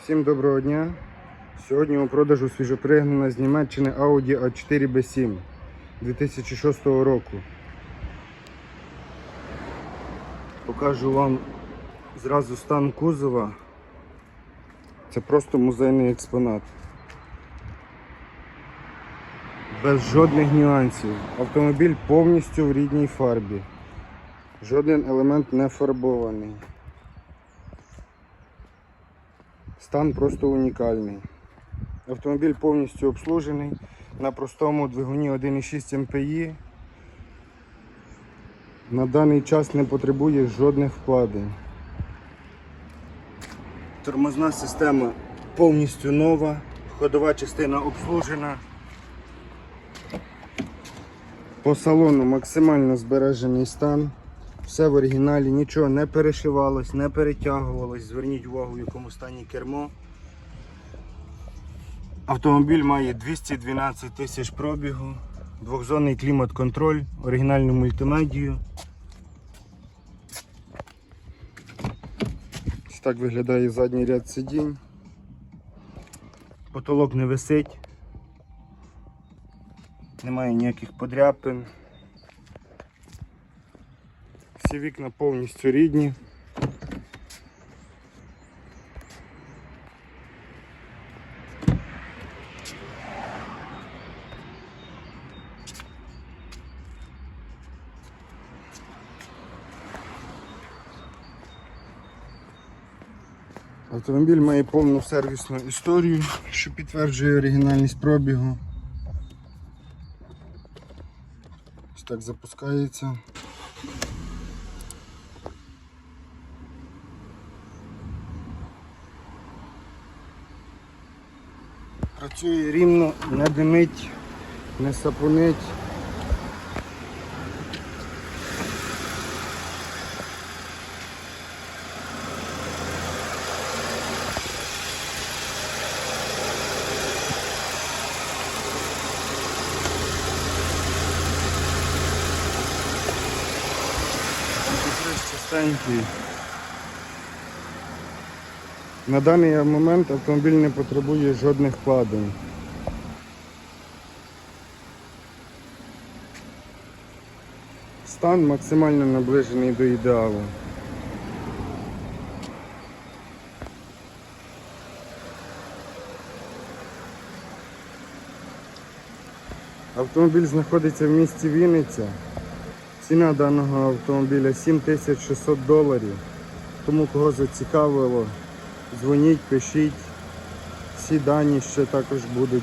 Всім доброго дня. Сьогодні у продажу свіжопригнана з Німеччини Audi A4 B7 2006 року. Покажу вам зразу стан кузова. Це просто музейний експонат. Без жодних нюансів. Автомобіль повністю в рідній фарбі. Жоден елемент не фарбований. Стан просто унікальний. Автомобіль повністю обслужений на простому двигуні 1,6 МПІ. На даний час не потребує жодних вкладень. Тормозна система повністю нова, ходова частина обслужена. По салону максимально збережений стан. Все в оригіналі, нічого не перешивалось, не перетягувалось. Зверніть увагу, в якому стані кермо. Автомобіль має 212 тисяч пробігу, двохзонний клімат-контроль, оригінальну мультимедію. Ось так виглядає задній ряд сидінь. Потолок не висить, немає ніяких подряпин. Всі вікна повністю рідні. Автомобіль має повну сервісну історію, що підтверджує оригінальність пробігу. Ось так запускається. Працює рівно, не димить, не сапунить. Чистенький. На даний момент автомобіль не потребує жодних вкладень. Стан максимально наближений до ідеалу. Автомобіль знаходиться в місті Вінниця. Ціна даного автомобіля 7600 доларів. Тому кого зацікавило, дзвоніть, пишіть. Всі дані ще також будуть